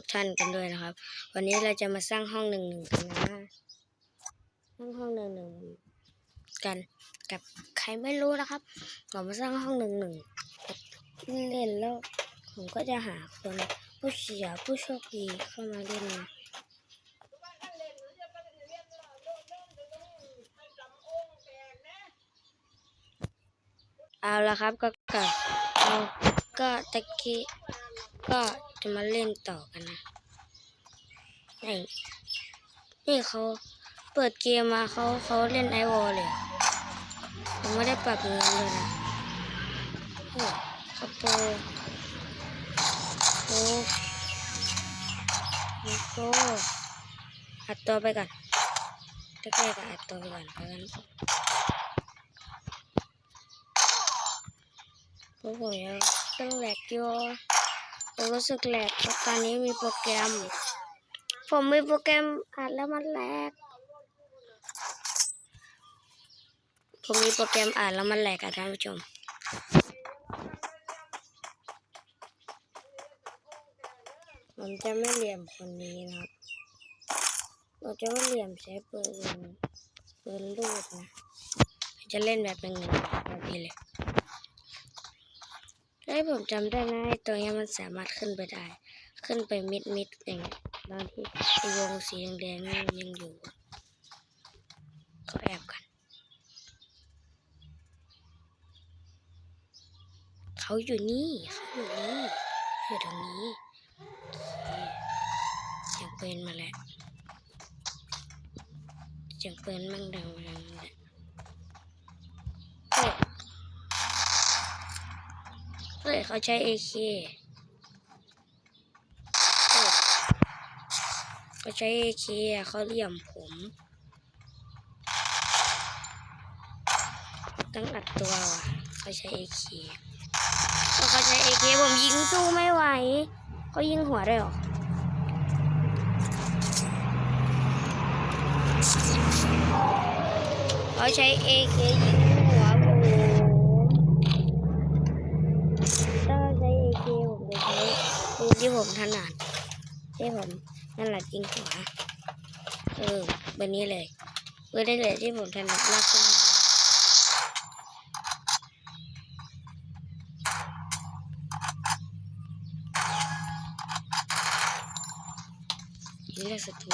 ทุกท่านกันด้วยนะครับ วันนี้เราจะมาสร้างห้องหนึ่งหนึ่งกันนะสร้างห้องหนึ่งหนึ่งกันกับใครไม่รู้นะครับเรามาสร้างห้องหนึ่งหนึ่งเล่นแล้ว ผมก็จะหาคนผู้เสียผู้โชคดีเข้ามาเล่นนะเอาละครับก็ก็เอาก็ตะกี้ก็ จะมาเล่นต่อกันนะนี่นี่เขาเปิดเกมมาเขาเขาเล่นไอวอลเลยผมไม่ได้ปรับเงินเลยนะโอ้คาโปโอ้โอ้โหอัดตัวไปก่อนแกๆก็อัดตัวไปก่อนเพราะงั้นพวกผมยังต้องแหลกอยู่ ผมรู้สึกแหลกเพราะตอนนี้มีโปรแกรม ผมมีโปรแกรมอัดแล้วมันแหลก ผมมีโปรแกรมอ่านแล้วมันแหลกอะท่านผู้ชมผมจะไม่เหลี่ยมคนนี้นะครับ เราจะไม่เหลี่ยมใช้ปืนปืนลูดนะ จะเล่นแบบหนึ่งแบบนี้เลย ได้ผมจำได้นะตัวนี้มันสามารถขึ้นไปได้ ขึ้นไปมิดมิดๆอย่างตอนที่วงสีแดงนี่มันยังอยู่เขาแอบกันเขาอยู่นี่เขาอยู่นี่อยู่ตรงนี้โอเคเสียงปืนมาแล้วเสียงปืนมั่งดังดังแหละเฮ้ยเฮ้ยเขาใช้เอเขาใช้เอเขาเหลี่ยมผมต้องอัดตัวว่ะเขาใช้เอเขาใช้เอเคผมยิงสู้ไม่ไหวเขายิงหัวได้หรอเขาใช้เอเคยิงหัวผมถ้าใช้เอเคผมจะใช้ปืน ที่ผมถนัดที่ผมถนัดยิงหัวเออแบบนี้เลยปืนได้เลยที่ผมถนัดลากขึ้นหัวยิงได้ศัต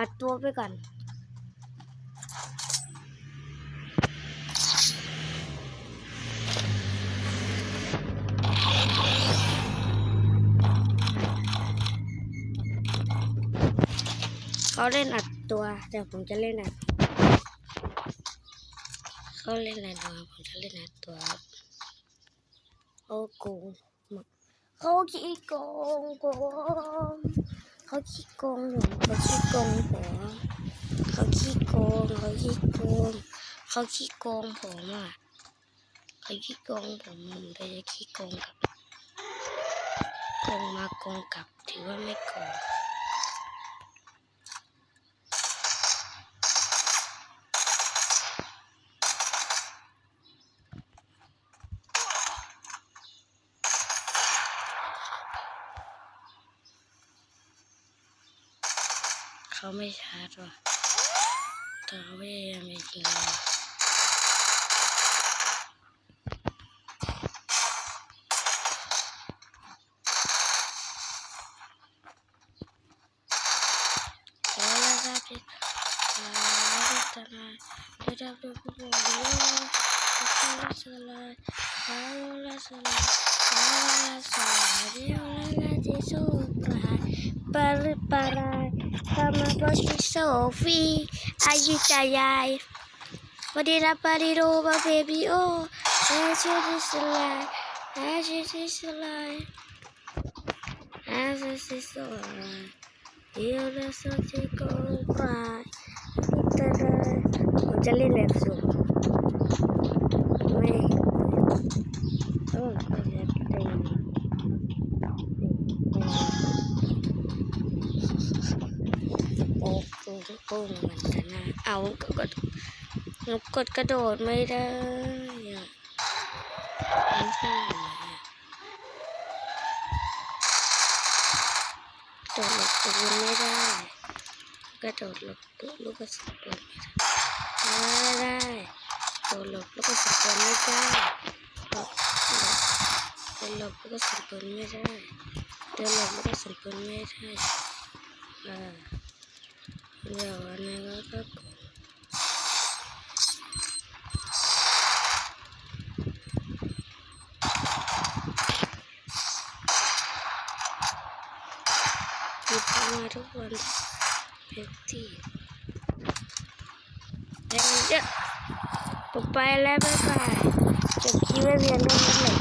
อัดตัวไปก่อนเขาเล่นอัดตัว แต่ผมจะเล่นอัดเขาเล่นอะไรตัวผมจะเล่นอัดตัวครับเขาโกงเขาขี้โกงผม เขาขี้โกงผมเขาขี้โกงผมเขาขี้โกงเขาขี้โกงเขาขี้โกงผมอะเขาขี้โกงผมผมไปจะขี้โกงกับโกงมาโกงกลับถือว่าไม่โกง เขาไม่ชาร์จว่ะแต่เขาพยายามจะยิงเราขอลาซาบิ ขอลาตนาเดี๋ยวเราดูพวกเราขอลาสลายขอลาสลายขอลาส อ้โหโป้งมันจะน่าเอาก็กดนกกดกระโดดไม่ได้ไม่ใช่กระโดดหลบปืนไม่ได้ กระโดดหลบลูกกระสุนปืนไม่ได้ กระโดดหลบลูกกระสุนปืนไม่ได้หลบหลบหลบลูกกระสุนปืนไม่ได้ เดินหลบลูกกระสุนปืนไม่ได้อ่า เดี๋ยวอันนี้ก็ก็หยิบมาทุกวันเป็นที่แล้วเดี๋ยวผมไปแล้วบ๊ายบายจบคลิปไว้เพียงเท่านี้